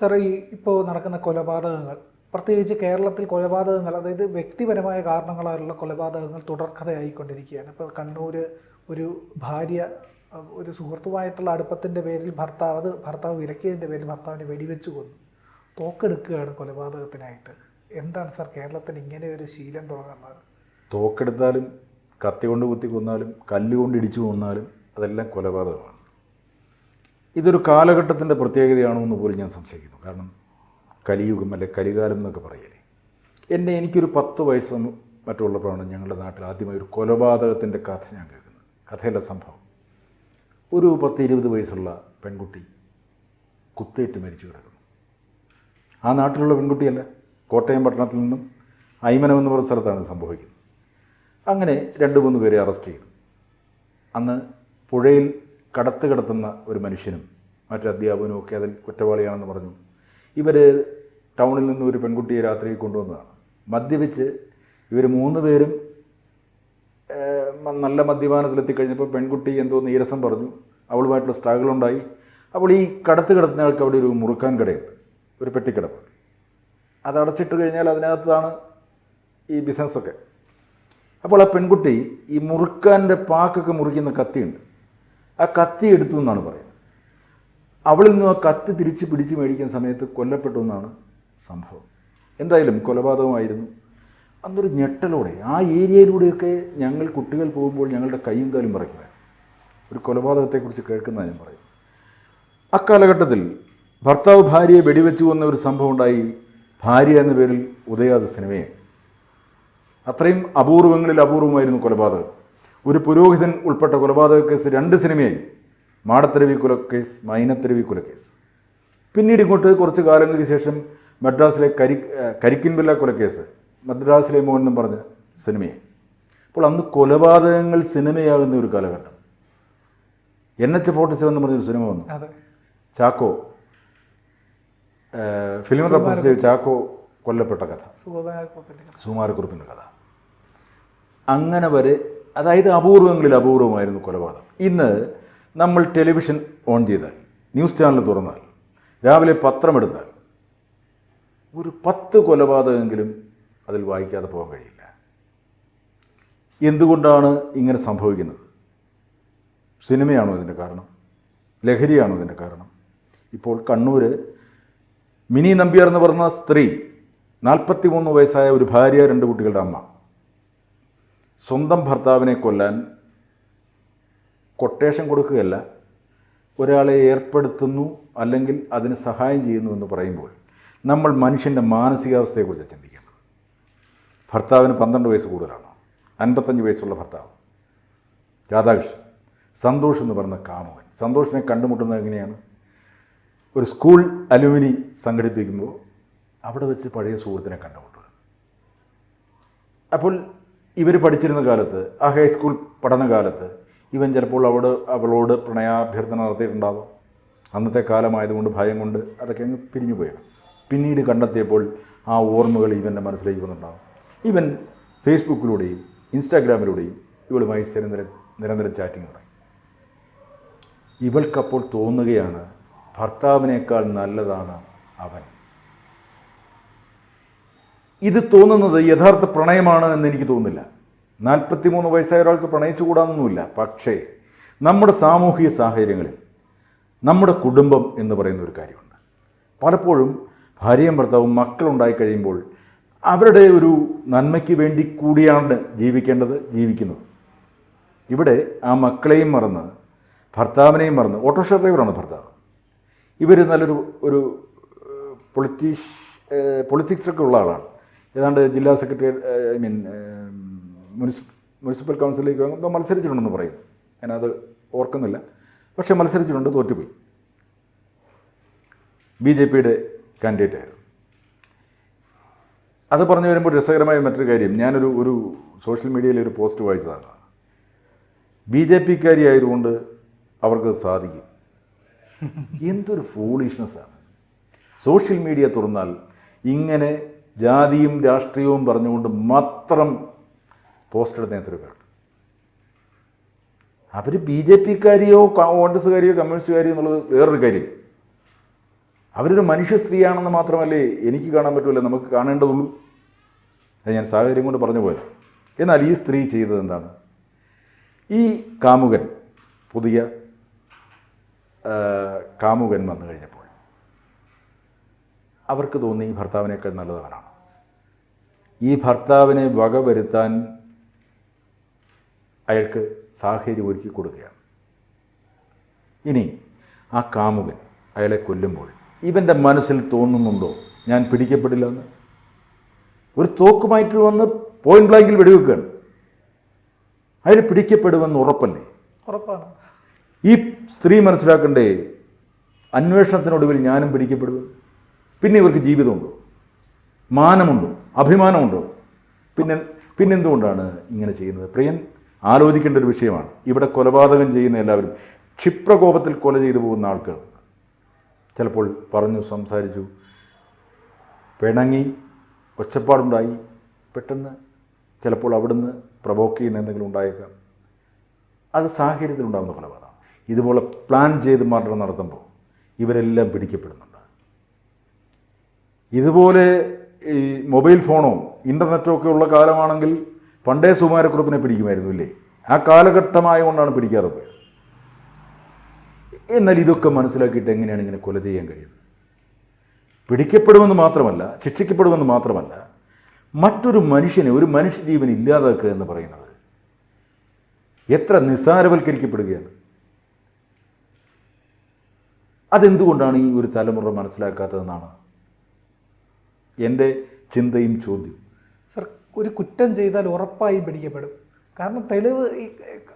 Sir ഈ ഇപ്പോൾ നടക്കുന്ന കൊലപാതകങ്ങൾ പ്രത്യേകിച്ച് കേരളത്തിൽ കൊലപാതകങ്ങൾ അതായത് വ്യക്തിപരമായ കാരണങ്ങളായുള്ള കൊലപാതകങ്ങൾ തുടർക്കഥയായിക്കൊണ്ടിരിക്കുകയാണ്. ഇപ്പോൾ കണ്ണൂർ ഒരു ഭാര്യ ഒരു സുഹൃത്തുമായിട്ടുള്ള അടുപ്പത്തിന്റെ പേരിൽ ഭർത്താവ് അത് ഭർത്താവ് വിലക്കിയതിന്റെ പേരിൽ ഭർത്താവിനെ വെടിവെച്ച് കൊന്നു. തോക്കെടുക്കുകയാണ് കൊലപാതകത്തിനായിട്ട്. എന്താണ് സാർ കേരളത്തിന് ഇങ്ങനെ ഒരു ശീലം തുടങ്ങുന്നത്? തോക്കെടുത്താലും കത്തി കൊണ്ട് കുത്തി കൊന്നാലും കല്ലുകൊണ്ട് ഇടിച്ചു കൊന്നാലും അതെല്ലാം കൊലപാതകമാണ്. ഇതൊരു കാലഘട്ടത്തിന്റെ പ്രത്യേകതയാണോ എന്ന് പോലും ഞാൻ സംശയിക്കുന്നു. കാരണം കലിയുഗം അല്ലെ കലികാലം എന്നൊക്കെ പറയലേ എന്നെ എനിക്കൊരു പത്ത് വയസ്സ് മറ്റുള്ളപ്പോഴാണ് ഞങ്ങളുടെ നാട്ടിൽ ആദ്യമായി ഒരു കൊലപാതകത്തിന്റെ കഥ ഞാൻ കേൾക്കുന്നത്. കഥയല്ല സംഭവം. ഒരു പത്ത് ഇരുപത് വയസ്സുള്ള പെൺകുട്ടി കുത്തേറ്റ് മരിച്ചു കിടക്കുന്നു. ആ നാട്ടിലുള്ള പെൺകുട്ടിയല്ല കോട്ടയം പട്ടണത്തിൽ നിന്നും ഐമനം എന്ന് പറഞ്ഞ സ്ഥലത്താണ് സംഭവിക്കുന്നത്. അങ്ങനെ രണ്ട് മൂന്ന് പേരെ അറസ്റ്റ് ചെയ്തു. അന്ന് പുഴയിൽ കടത്ത് കിടത്തുന്ന ഒരു മനുഷ്യനും മറ്റു അധ്യാപകനും ഒക്കെ അതിൽ കുറ്റവാളിയാണെന്ന് പറഞ്ഞു. ഇവർ ടൗണിൽ നിന്ന് ഒരു പെൺകുട്ടിയെ രാത്രി കൊണ്ടുവന്നതാണ്. മദ്യപിച്ച് ഇവർ മൂന്ന് പേരും നല്ല മദ്യപാനത്തിലെത്തി കഴിഞ്ഞപ്പോൾ പെൺകുട്ടി എന്തോ നീരസം പറഞ്ഞു. അവളുമായിട്ടുള്ള സ്ട്രഗിൾ ഉണ്ടായി അപ്പോൾ ഈ കടത്ത് കിടത്തുന്ന ആൾക്ക് അവിടെ ഒരു മുറുക്കാൻ കടയുണ്ട്. ഒരു പെട്ടിക്കിടപ്പ് അത് അടച്ചിട്ട് കഴിഞ്ഞാൽ അതിനകത്താണ് ഈ ബിസിനസ്സൊക്കെ. അപ്പോൾ ആ പെൺകുട്ടി ഈ മുറുക്കാന്റെ പാക്കൊക്കെ മുറിക്കുന്ന കത്തിയുണ്ട്. ആ കത്തി എടുത്തു എന്നാണ് പറയുന്നത്. അവളിൽ നിന്നും ആ കത്തി തിരിച്ച് പിടിച്ച് മേടിക്കുന്ന സമയത്ത് കൊല്ലപ്പെട്ടു എന്നാണ് സംഭവം. എന്തായാലും കൊലപാതകമായിരുന്നു. അന്നൊരു ഞെട്ടലോടെ ആ ഏരിയയിലൂടെയൊക്കെ ഞങ്ങൾ കുട്ടികൾ പോകുമ്പോൾ ഞങ്ങളുടെ കൈയും കാലും പറയ്ക്കുക ഒരു കൊലപാതകത്തെക്കുറിച്ച് കേൾക്കുന്ന ഞാൻ പറയും അക്കാലഘട്ടത്തിൽ ഭർത്താവ് ഭാര്യയെ വെടിവെച്ചു വന്ന ഒരു സംഭവം ഉണ്ടായി. ഭാര്യ എന്ന പേരിൽ ഉദയാദ സിനിമയെ. അത്രയും അപൂർവങ്ങളിൽ അപൂർവമായിരുന്നു കൊലപാതകം. ഒരു പുരോഹിതൻ ഉൾപ്പെട്ട കൊലപാതക കേസ് രണ്ട് സിനിമയായി. മാടത്തരവി കൊലക്കേസ് മൈനത്തരവി കൊലക്കേസ് പിന്നീട് ഇങ്ങോട്ട് കുറച്ച് കാലങ്ങൾക്ക് ശേഷം മദ്രാസിലെ കരി കരിക്കിൻപില്ല കൊലക്കേസ് മദ്രാസിലെ മോഹൻ എന്നും പറഞ്ഞ സിനിമയായി. അപ്പോൾ അന്ന് കൊലപാതകങ്ങൾ സിനിമയാകുന്ന ഒരു കാലഘട്ടം. എൻ എച്ച് ഫോർട്ടി സെവൻ എന്ന് പറഞ്ഞൊരു സിനിമ വന്നു. ചാക്കോ ഫിലിം റെപ്രസെന്റേറ്റീവ് ചാക്കോ കൊല്ലപ്പെട്ട കഥ. സുമാരക്കുറിപ്പിന്റെ സുകുമാരക്കുറിപ്പിന്റെ കഥ. അങ്ങനെ വരെ അതായത് അപൂർവങ്ങളിൽ അപൂർവമായിരുന്നു കൊലപാതകം. ഇന്ന് നമ്മൾ ടെലിവിഷൻ ഓൺ ചെയ്താൽ ന്യൂസ് ചാനൽ തുറന്നാൽ രാവിലെ പത്രമെടുത്താൽ ഒരു പത്ത് കൊലപാതകമെങ്കിലും അതിൽ വായിക്കാതെ പോകാൻ കഴിയില്ല. എന്തുകൊണ്ടാണ് ഇങ്ങനെ സംഭവിക്കുന്നത്? സിനിമയാണോ ഇതിന്റെ കാരണം? ലഹരിയാണോ ഇതിന്റെ കാരണം? ഇപ്പോൾ കണ്ണൂർ മിനി നമ്പ്യാർ എന്ന് പറഞ്ഞ സ്ത്രീ നാൽപ്പത്തി മൂന്ന് വയസ്സായ ഒരു ഭാര്യ രണ്ട് കുട്ടികളുടെ അമ്മ. സ്വന്തം ഭർത്താവിനെ കൊല്ലാൻ കൊട്ടേഷൻ കൊടുക്കുകയല്ല. ഒരാളെ ഏർപ്പെടുത്തുന്നു അല്ലെങ്കിൽ അതിന് സഹായം ചെയ്യുന്നു എന്ന് പറയുമ്പോൾ നമ്മൾ മനുഷ്യന്റെ മാനസികാവസ്ഥയെക്കുറിച്ച് ചിന്തിക്കേണ്ടത്. ഭർത്താവിന് പന്ത്രണ്ട് വയസ്സ് കൂടുതലാണ്. അൻപത്തഞ്ച് വയസ്സുള്ള ഭർത്താവ്. രാധാകൃഷ്ണൻ. സന്തോഷ് എന്ന് പറയുന്ന കാമുകൻ. സന്തോഷിനെ കണ്ടുമുട്ടുന്നത് എങ്ങനെയാണ്? ഒരു സ്കൂൾ അലുമിനി സംഘടിപ്പിക്കുമ്പോൾ അവിടെ വെച്ച് പഴയ സുഹൃത്തിനെ കണ്ടുമുട്ടുക. അപ്പോൾ ഇവർ പഠിച്ചിരുന്ന കാലത്ത് ആ ഹൈസ്കൂൾ പഠനകാലത്ത് ഇവൻ ചിലപ്പോൾ അവിടെ അവളോട് പ്രണയാഭ്യർത്ഥന നടത്തിയിട്ടുണ്ടാവാം. അന്നത്തെ കാലമായതുകൊണ്ട് ഭയം കൊണ്ട് അതൊക്കെ അങ്ങ് പിരിഞ്ഞു പോയാണ് പിന്നീട് കണ്ടെത്തിയപ്പോൾ ആ ഓർമ്മകൾ ഇവന്റെ മനസ്സിലേക്ക് വന്നിട്ടുണ്ടാവും. ഇവൻ ഫേസ്ബുക്കിലൂടെയും ഇൻസ്റ്റാഗ്രാമിലൂടെയും ഇവളുമായി നിരന്തരം നിരന്തരം ചാറ്റിംഗ് തുടങ്ങി. ഇവൾക്കപ്പോൾ തോന്നുകയാണ് ഭർത്താവിനേക്കാൾ നല്ലതാണ് അവൻ. ഇത് തോന്നുന്നത് യഥാർത്ഥ പ്രണയമാണ് എന്ന് എനിക്ക് തോന്നുന്നില്ല. നാൽപ്പത്തിമൂന്ന് വയസ്സായ ഒരാൾക്ക് പ്രണയിച്ചുകൂടാന്നൊന്നുമില്ല. പക്ഷേ നമ്മുടെ സാമൂഹിക സാഹചര്യങ്ങളിൽ നമ്മുടെ കുടുംബം എന്ന് പറയുന്ന ഒരു കാര്യമുണ്ട്. പലപ്പോഴും ഭാര്യയും ഭർത്താവും മക്കളുണ്ടായി കഴിയുമ്പോൾ അവരുടെ ഒരു നന്മയ്ക്ക് വേണ്ടി കൂടിയാണ് ജീവിക്കേണ്ടത് ജീവിക്കുന്നത്. ഇവിടെ ആ മക്കളെയും മറന്ന് ഭർത്താവിനെയും മറന്ന് ഓട്ടോറിക്ഷ ഡ്രൈവറാണ് ഭർത്താവ്. ഇവർ നല്ലൊരു ഒരു പൊളിറ്റീഷ് പൊളിറ്റിക്സൊക്കെ ഉള്ള ആളാണ്. ഏതാണ്ട് ജില്ലാ സെക്രട്ടറി ഐ മീൻ മുനിസിപ്പൽ കൗൺസിലേക്ക് എന്തോ മത്സരിച്ചിട്ടുണ്ടെന്ന് പറയും. ഞാനത് ഓർക്കുന്നില്ല. പക്ഷേ മത്സരിച്ചിട്ടുണ്ട് തോറ്റുപോയി. ബി ജെ പിയുടെ കാൻഡിഡേറ്റ് ആയിരുന്നു. അത് പറഞ്ഞു വരുമ്പോൾ രസകരമായ മറ്റൊരു കാര്യം. ഞാനൊരു ഒരു സോഷ്യൽ മീഡിയയിൽ ഒരു പോസ്റ്റ് വായിച്ചതാണ്. ബി ജെ പിക്കാരി ആയതുകൊണ്ട് അവർക്ക് സാധിക്കും. എന്തൊരു ഫൂളിഷ്നെസ്സാണ് സോഷ്യൽ മീഡിയ തുറന്നാൽ ഇങ്ങനെ ജാതിയും രാഷ്ട്രീയവും പറഞ്ഞുകൊണ്ട് മാത്രം പോസ്റ്റ് എടുത്ത നേതൃത്വ അവർ ബി ജെ പിക്കാരിയോ കോൺഗ്രസ്സുകാരിയോ കമ്മ്യൂണിസ്റ്റുകാരിയോ എന്നുള്ളത് വേറൊരു കാര്യം. അവരൊരു മനുഷ്യ സ്ത്രീയാണെന്ന് മാത്രമല്ലേ എനിക്ക് കാണാൻ പറ്റുമല്ലോ നമുക്ക് കാണേണ്ടതുള്ളൂ. അത് ഞാൻ സാഹചര്യം കൊണ്ട് പറഞ്ഞു പോയത്. എന്നാൽ ഈ സ്ത്രീ ചെയ്തത് എന്താണ്? ഈ കാമുകൻ പുതിയ കാമുകൻ വന്നു കഴിഞ്ഞപ്പോൾ അവർക്ക് തോന്നി ഈ ഭർത്താവിനേക്കാൾ നല്ലതവനാണ് ഈ ഭർത്താവിനെ വകവരുത്താൻ അയാൾക്ക് സാഹചര്യം ഒരുക്കി കൊടുക്കുകയാണ്. ഇനി ആ കാമുകൻ അയാളെ കൊല്ലുമ്പോൾ ഇവന്റെ മനസ്സിൽ തോന്നുന്നുണ്ടോ? ഞാൻ പിടിക്കപ്പെടില്ല എന്ന്? ഒരു തോക്കുമായിട്ട് വന്ന് പോയിന്റ് ബ്ലാങ്കിൽ വെടിവെക്കുകയാണ്. അയാൾ പിടിക്കപ്പെടുമെന്ന് ഉറപ്പല്ലേ? ഉറപ്പാണ്. ഈ സ്ത്രീ മനസ്സിലാക്കണ്ടേ അന്വേഷണത്തിനൊടുവിൽ ഞാനും പിടിക്കപ്പെടും? പിന്നെ ഇവർക്ക് ജീവിതമുണ്ടോ? മാനമുണ്ടോ? അഭിമാനമുണ്ടോ? പിന്നെ പിന്നെന്തുകൊണ്ടാണ് ഇങ്ങനെ ചെയ്യുന്നത്? പ്രിയൻ ആലോചിക്കേണ്ട ഒരു വിഷയമാണ്. ഇവിടെ കൊലപാതകം ചെയ്യുന്ന എല്ലാവരും ക്ഷിപ്രകോപത്തിൽ കൊല ചെയ്തു പോകുന്ന ആൾക്കാർ. ചിലപ്പോൾ പറഞ്ഞു സംസാരിച്ചു. പിണങ്ങി ഒച്ചപ്പാടുണ്ടായി. പെട്ടെന്ന് ചിലപ്പോൾ അവിടുന്ന് പ്രവോക്ക് ചെയ്യുന്ന എന്തെങ്കിലും ഉണ്ടായേക്കാം. അത് സാഹചര്യത്തിലുണ്ടാകുന്ന കൊലപാതകം. ഇതുപോലെ പ്ലാൻ ചെയ്ത് മർഡർ നടത്തുമ്പോൾ ഇവരെല്ലാം പിടിക്കപ്പെടുന്നുണ്ട് ഇതുപോലെ ഈ മൊബൈൽ ഫോണോ ഇന്റർനെറ്റോ ഒക്കെ ഉള്ള കാലമാണെങ്കിൽ പണ്ടേ സുമാരക്കുറുപ്പിനെ പിടിക്കുമായിരുന്നു ഇല്ലേ? ആ കാലഘട്ടമായ കൊണ്ടാണ് പിടിക്കാറ് എന്നാൽ ഇതൊക്കെ മനസ്സിലാക്കിയിട്ട് എങ്ങനെയാണ് ഇങ്ങനെ കൊല ചെയ്യാൻ കഴിയുന്നത്? പിടിക്കപ്പെടുമെന്ന് മാത്രമല്ല ശിക്ഷിക്കപ്പെടുമെന്ന് മാത്രമല്ല മറ്റൊരു മനുഷ്യനെ ഒരു മനുഷ്യജീവൻ ഇല്ലാതാക്കുക എന്ന് പറയുന്നത് എത്ര നിസ്സാരവൽക്കരിക്കപ്പെടുകയാണ്. അതെന്തുകൊണ്ടാണ് ഈ ഒരു തലമുറ മനസ്സിലാക്കാത്തതെന്നാണ് എന്റെ ചിന്തയും ചോദ്യം. സർ ഒരു കുറ്റം ചെയ്താൽ ഉറപ്പായും പിടിക്കപ്പെടും. കാരണം തെളിവ്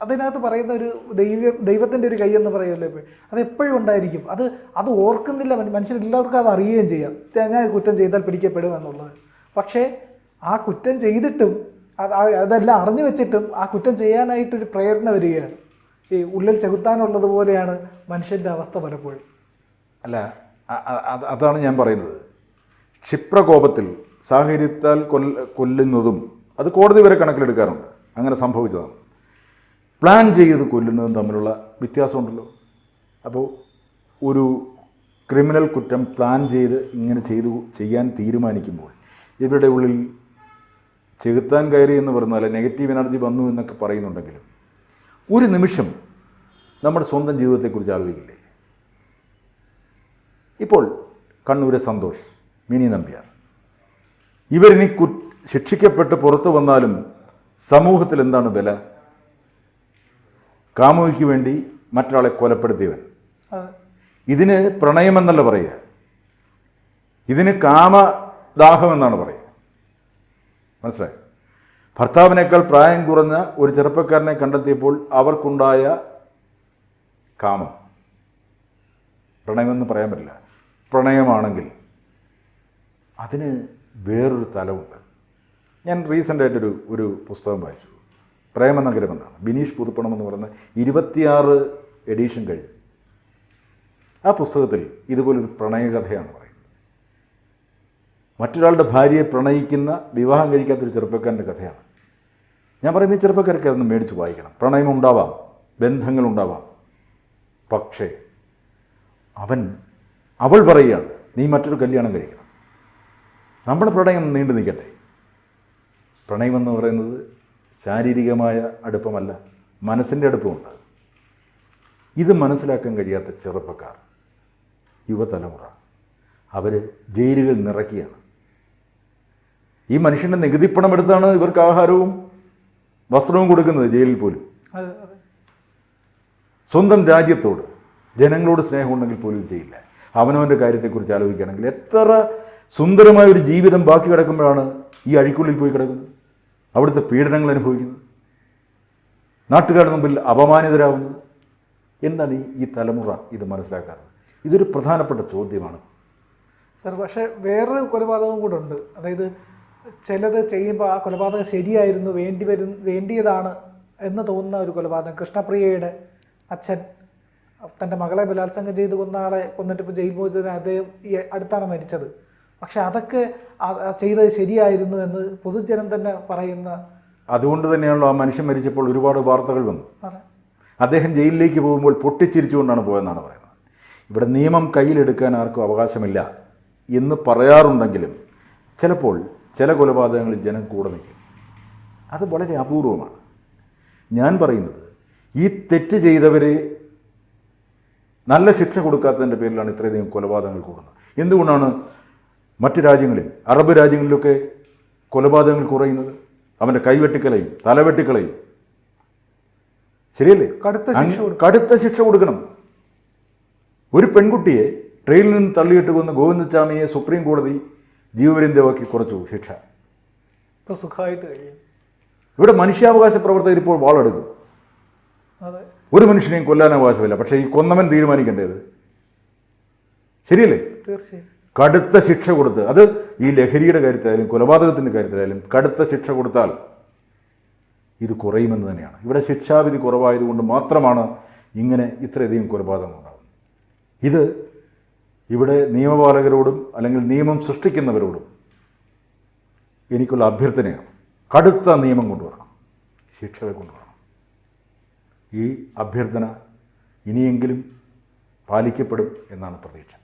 അതിനകത്ത് പറയുന്ന ഒരു ദൈവ ദൈവത്തിന്റെ ഒരു കൈ എന്ന് പറയുമല്ലോ ഇപ്പോൾ അത് എപ്പോഴും ഉണ്ടായിരിക്കും. അത് അത് ഓർക്കുന്നില്ല മനുഷ്യരെല്ലാവർക്കും അത് അറിയുകയും ചെയ്യാം. ഞാൻ കുറ്റം ചെയ്താൽ പിടിക്കപ്പെടും എന്നുള്ളത്. പക്ഷേ ആ കുറ്റം ചെയ്തിട്ടും അത് അതെല്ലാം അറിഞ്ഞു വെച്ചിട്ടും ആ കുറ്റം ചെയ്യാനായിട്ടൊരു പ്രേരണ വരികയാണ്. ഈ ഉള്ളിൽ ചെകുത്താനുള്ളത് പോലെയാണ് മനുഷ്യന്റെ അവസ്ഥ പലപ്പോഴും. അല്ല അതാണ് ഞാൻ പറയുന്നത്. ക്ഷിപ്രകോപത്തിൽ സാഹചര്യത്താൽ കൊല്ല കൊല്ലുന്നതും അത് കോടതി വരെ കണക്കിലെടുക്കാറുണ്ട്. അങ്ങനെ സംഭവിച്ചതാണ്. പ്ലാൻ ചെയ്ത് കൊല്ലുന്നതും തമ്മിലുള്ള വ്യത്യാസമുണ്ടല്ലോ. അപ്പോൾ ഒരു ക്രിമിനൽ കുറ്റം പ്ലാൻ ചെയ്ത് ഇങ്ങനെ ചെയ്തു ചെയ്യാൻ തീരുമാനിക്കുമ്പോൾ ഇവരുടെ ഉള്ളിൽ ചെകുത്താൻ കയറി എന്ന് പറഞ്ഞാൽ നെഗറ്റീവ് എനർജി വന്നു എന്നൊക്കെ പറയുന്നുണ്ടെങ്കിലും ഒരു നിമിഷം നമ്മുടെ സ്വന്തം ജീവിതത്തെക്കുറിച്ച് ആലോചിക്കില്ലേ? ഇപ്പോൾ കണ്ണൂരെ സന്തോഷ്. മിനി നമ്പ്യാർ. ഇവരിനി കു ശിക്ഷിക്കപ്പെട്ട് പുറത്തു വന്നാലും സമൂഹത്തിൽ എന്താണ് വില കാമുകിക്ക് വേണ്ടി മറ്റൊരാളെ കൊലപ്പെടുത്തിയവൻ. ഇതിന് പ്രണയമെന്നല്ല പറയുക. ഇതിന് കാമദാഹമെന്നാണ് പറയുക. മനസ്സിലായി? ഭർത്താവിനേക്കാൾ പ്രായം കുറഞ്ഞ ഒരു ചെറുപ്പക്കാരനെ കണ്ടെത്തിയപ്പോൾ അവർക്കുണ്ടായ കാമം. പ്രണയമെന്ന് പറയാൻ പറ്റില്ല. പ്രണയമാണെങ്കിൽ അതിന് വേറൊരു തലമുണ്ട്. ഞാൻ റീസെന്റായിട്ടൊരു ഒരു പുസ്തകം വായിച്ചു. പ്രേമനഗരം എന്നാണ്. ബിനീഷ് പുതുപ്പണം എന്ന് പറയുന്ന ഇരുപത്തിയാറ് എഡീഷൻ കഴിഞ്ഞു. ആ പുസ്തകത്തിൽ ഇതുപോലൊരു പ്രണയകഥയാണ് പറയുന്നത്. മറ്റൊരാളുടെ ഭാര്യയെ പ്രണയിക്കുന്ന വിവാഹം കഴിക്കാത്തൊരു ചെറുപ്പക്കാരന്റെ കഥയാണ്. ഞാൻ പറയുന്ന ഈ ചെറുപ്പക്കാർക്ക് അതൊന്ന് മേടിച്ച് വായിക്കണം. പ്രണയമുണ്ടാവാം ബന്ധങ്ങളുണ്ടാവാം പക്ഷേ അവൻ അവൾ പറയുകയാണ് നീ മറ്റൊരു കല്യാണം കഴിക്കണം. നമ്മുടെ പ്രണയം നീണ്ടു നിൽക്കട്ടെ. പ്രണയമെന്ന് പറയുന്നത് ശാരീരികമായ അടുപ്പമല്ല മനസ്സിന്റെ അടുപ്പമുണ്ട്. ഇത് മനസ്സിലാക്കാൻ കഴിയാത്ത ചെറുപ്പക്കാർ യുവതലമുറ അവർ ജയിലുകൾ നിറയ്ക്കുകയാണ്. ഈ മനുഷ്യന്റെ നികുതിപ്പണം എടുത്താണ് ഇവർക്ക് ആഹാരവും വസ്ത്രവും കൊടുക്കുന്നത് ജയിലിൽ പോലും. സ്വന്തം രാജ്യത്തോട് ജനങ്ങളോട് സ്നേഹമുണ്ടെങ്കിൽ പോലും ചെയ്യില്ല. അവനവന്റെ കാര്യത്തെക്കുറിച്ച് ആലോചിക്കുകയാണെങ്കിൽ എത്ര സുന്ദരമായ ഒരു ജീവിതം ബാക്കി കിടക്കുമ്പോഴാണ് ഈ അഴിക്കുള്ളിൽ പോയി കിടക്കുന്നത്. അവിടുത്തെ പീഡനങ്ങൾ അനുഭവിക്കുന്നത്. നാട്ടുകാരുടെ മുമ്പിൽ അപമാനിതരാകുന്നത് എന്താണ് ഈ തലമുറ ഇത് മനസ്സിലാക്കാത്തത്? ഇതൊരു പ്രധാനപ്പെട്ട ചോദ്യമാണ്. സർ പക്ഷേ വേറൊരു കൊലപാതകം കൂടെ ഉണ്ട്. അതായത് ചിലത് ചെയ്യുമ്പോൾ ആ കൊലപാതകം ശരിയായിരുന്നു വേണ്ടി വരും വേണ്ടിയതാണ് എന്ന് തോന്നുന്ന ഒരു കൊലപാതകം. കൃഷ്ണപ്രിയയുടെ അച്ഛൻ തന്റെ മകളെ ബലാത്സംഗം ചെയ്ത് കൊന്ന ആളെ ജയിൽ മോചിതനായ അദ്ദേഹം ഈ അടുത്താണ് മരിച്ചത്. പക്ഷെ അതൊക്കെ ചെയ്തത് ശരിയായിരുന്നു എന്ന് പൊതുജനം തന്നെ പറയുന്ന അതുകൊണ്ട് തന്നെയാണല്ലോ ആ മനുഷ്യൻ മരിച്ചപ്പോൾ ഒരുപാട് വാർത്തകൾ വന്നു. അദ്ദേഹം ജയിലിലേക്ക് പോകുമ്പോൾ പൊട്ടിച്ചിരിച്ചുകൊണ്ടാണ് പോയെന്നാണ് പറയുന്നത്. ഇവിടെ നിയമം കയ്യിലെടുക്കാൻ ആർക്കും അവകാശമില്ല എന്ന് പറയാറുണ്ടെങ്കിലും ചിലപ്പോൾ ചില കൊലപാതകങ്ങളിൽ ജനം കൂടെ നിൽക്കും. അത് വളരെ അപൂർവമാണ്. ഞാൻ പറയുന്നത് ഈ തെറ്റ് ചെയ്തവരെ നല്ല ശിക്ഷ കൊടുക്കാത്തതിന്റെ പേരിലാണ് ഇത്രയധികം കൊലപാതകങ്ങൾ കൂടുന്നത്. എന്തുകൊണ്ടാണ് മറ്റ് രാജ്യങ്ങളിൽ അറബ് രാജ്യങ്ങളിലൊക്കെ കൊലപാതകങ്ങൾ കുറയുന്നത് അവന്റെ കൈവെട്ടിക്കളയും തലവെട്ടിക്കളയും. ശരിയല്ലേ? കടുത്ത ശിക്ഷ കൊടുക്കണം. കടുത്ത ശിക്ഷ കൊടുക്കണം. ഒരു പെൺകുട്ടിയെ ട്രെയിനിൽ നിന്ന് തള്ളിയിട്ട് കൊന്ന ഗോവിന്ദസ്വാമിയെ സുപ്രീം കോടതി ജീവപര്യന്തമാക്കി കുറച്ചു ശിക്ഷ. സുഖമായിട്ട് കഴിയും. ഇവിടെ മനുഷ്യാവകാശ പ്രവർത്തകർ ഇപ്പോൾ വാളെടുക്കും. ഒരു മനുഷ്യനെയും കൊല്ലാൻ അവകാശമില്ല. പക്ഷേ ഈ കൊന്നവൻ തീരുമാനിക്കേണ്ടത് ശരിയല്ലേ? തീർച്ചയായും. കടുത്ത ശിക്ഷ കൊടുത്ത് അത് ഈ ലഹരിയുടെ കാര്യത്തിലായാലും കൊലപാതകത്തിന്റെ കാര്യത്തിലായാലും കടുത്ത ശിക്ഷ കൊടുത്താൽ ഇത് കുറയുമെന്ന് തന്നെയാണ്. ഇവിടെ ശിക്ഷാവിധി കുറവായതുകൊണ്ട് മാത്രമാണ് ഇങ്ങനെ ഇത്രയധികം കൊലപാതകം ഉണ്ടാകുന്നത് ഇത് ഇവിടെ നിയമപാലകരോടും അല്ലെങ്കിൽ നിയമം സൃഷ്ടിക്കുന്നവരോടും എനിക്കുള്ള അഭ്യർത്ഥനയാണ്. കടുത്ത നിയമം കൊണ്ടുവരണം. ശിക്ഷകൾ കൊണ്ടുവരണം. ഈ അഭ്യർത്ഥന ഇനിയെങ്കിലും പാലിക്കപ്പെടും എന്നാണ് പ്രതീക്ഷ.